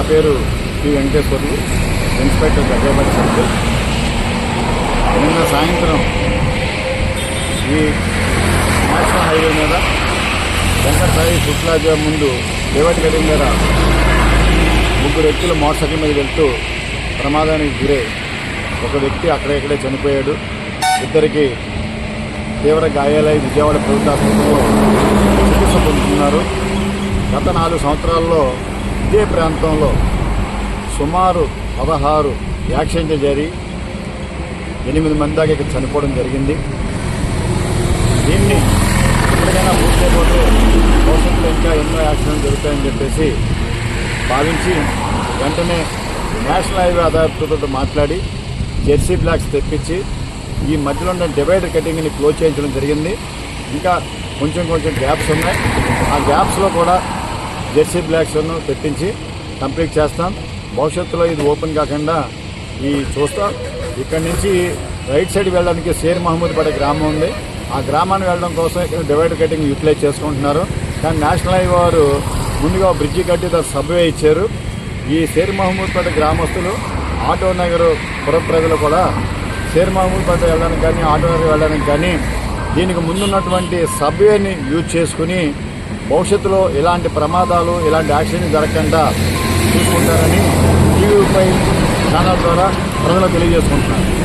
నా పేరు P Venkateswarlu inspector Daggarapalli circle. నిన్న సాయంత్రం ఈ నేషనల్ హైవే మీద వెంకట సాయి ఫుడ్ ప్లాజా ముందు రేవటి గడి మీద ముగ్గురు వ్యక్తులు మోటార్ సైకిల్ మీద వెళ్తూ ప్రమాదానికి గురై ఒక వ్యక్తి అక్కడెక్కడే చనిపోయాడు. ఇద్దరికి తీవ్ర గాయాలై విజయవాడ ప్రభుత్వ ఆసుపత్రిలో చికిత్స పొందుతున్నారు. గత నాలుగు సంవత్సరాల్లో ఇదే ప్రాంతంలో సుమారు పదహారు యాక్సిడెంట్లు జరిగి ఎనిమిది మంది దాకా ఇక్కడ చనిపోవడం జరిగింది. దీన్ని ఎప్పటికైనా పూర్తయిపోతే భవిష్యత్తులో ఇంకా ఎన్నో యాక్సిడెంట్లు జరుగుతాయని చెప్పేసి భావించి వెంటనే నేషనల్ హైవే అథారిటీతో మాట్లాడి జెర్సీ బ్లాక్స్ తెప్పించి ఈ మధ్యలో ఉన్న డివైడర్ కటింగ్ని క్లోజ్ చేయించడం జరిగింది. ఇంకా కొంచెం కొంచెం గ్యాప్స్ ఉన్నాయి. ఆ గ్యాప్స్లో కూడా జెర్సీ బ్లాక్స్ను తెప్పించి కంప్లీట్ చేస్తాం. భవిష్యత్తులో ఇది ఓపెన్ కాకుండా ఈ చూస్తాం. ఇక్కడి నుంచి రైట్ సైడ్ వెళ్ళడానికి షేర్ మహమూద్ పడే గ్రామం ఉంది. ఆ గ్రామానికి వెళ్ళడం కోసం ఇక్కడ డివైడర్ కటింగ్ యూటిలైజ్ చేసుకుంటున్నారు. కానీ నేషనల్ హైవే వారు ముందుగా బ్రిడ్జి కట్టి దాని సబ్వే ఇచ్చారు. ఈ షేర్ మహమూద్ పేట గ్రామస్తులు ఆటో నగర్ పుర ప్రజలు కూడా షేర్ మహమూద్ పేట వెళ్ళడానికి కానీ ఆటో నగర్ వెళ్ళడానికి కానీ దీనికి ముందున్నటువంటి సబ్వేని యూజ్ చేసుకుని భవిష్యత్తులో ఇలాంటి ప్రమాదాలు ఇలాంటి యాక్సిడెంట్ జరగకుండా చూసుకుంటారని టీవీపై ఛానల్ ద్వారా ప్రజలకు తెలియజేసుకుంటున్నారు